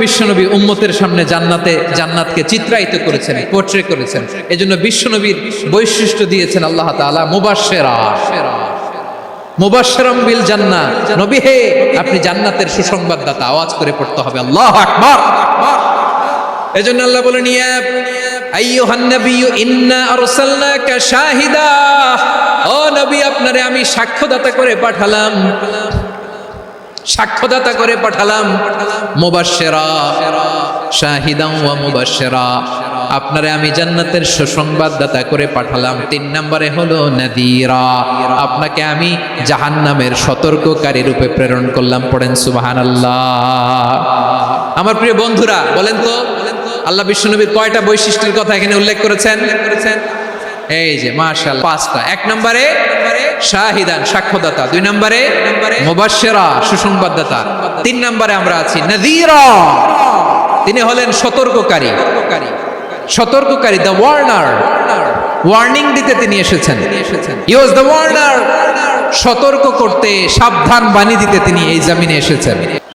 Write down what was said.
বিশ্বনবী উম্মতের সামনে জান্নাতে, জান্নাতকে চিত্রায়িত করেছেন পোর্ট্রে করেছেন। এজন্য বিশ্বনবীর বৈশিষ্ট্য দিয়েছেন আল্লাহ বিল জান্নাহ। নবী হে, আপনি জান্নাতের সুসংবাদদাতা, আওয়াজ করে পড়তে হবে। আল্লাহু আকবার। এজন্য আল্লাহ বলেন, ইয়া আইয়ুহান নাবিয়্যু শাহিদা। ও নবী, আপনারে আমি সাক্ষ্যদাতা করে পাঠালাম। সাক্ষ্যদাতা করে পাঠালাম। মুবাশশিরা, শাহিদান ওয়া মুবাশশিরা। আপনারে আমি জান্নাতের সুসংবাদদাতা করে পাঠালাম। তিন নম্বরে হলো নাদিরা। আপনাকে আমি জাহান্নামের সতর্ককারী রূপে প্রেরণ করলাম। পড়েন সুবহানাল্লাহ। আমার প্রিয় বন্ধুরা, বলেন তো, আল্লাহ বিশ্বনবীর কয়টা বৈশিষ্ট্যের কথা এখানে উল্লেখ করেছেন উল্লেখ করেছেন? এই যে মাশাল পাঁচটা। এক নম্বরে শাহিদান, সাক্ষ্যদাতা। দুই নম্বরে মুবাশশিরা, সুসংবাদদাতা। তিন নম্বরে আমরা আছি, নাযীরা। তিনি হলেন সতর্ককারী। সতর্ককারী দ্য ওয়ার্নার ওয়ার্নিং দিতে তিনি এসেছেন। ওয়াজ দ্য ওয়ার্নার সতর্ক করতে, সাবধান বাণী দিতে তিনি এই জামিনে এসেছেন।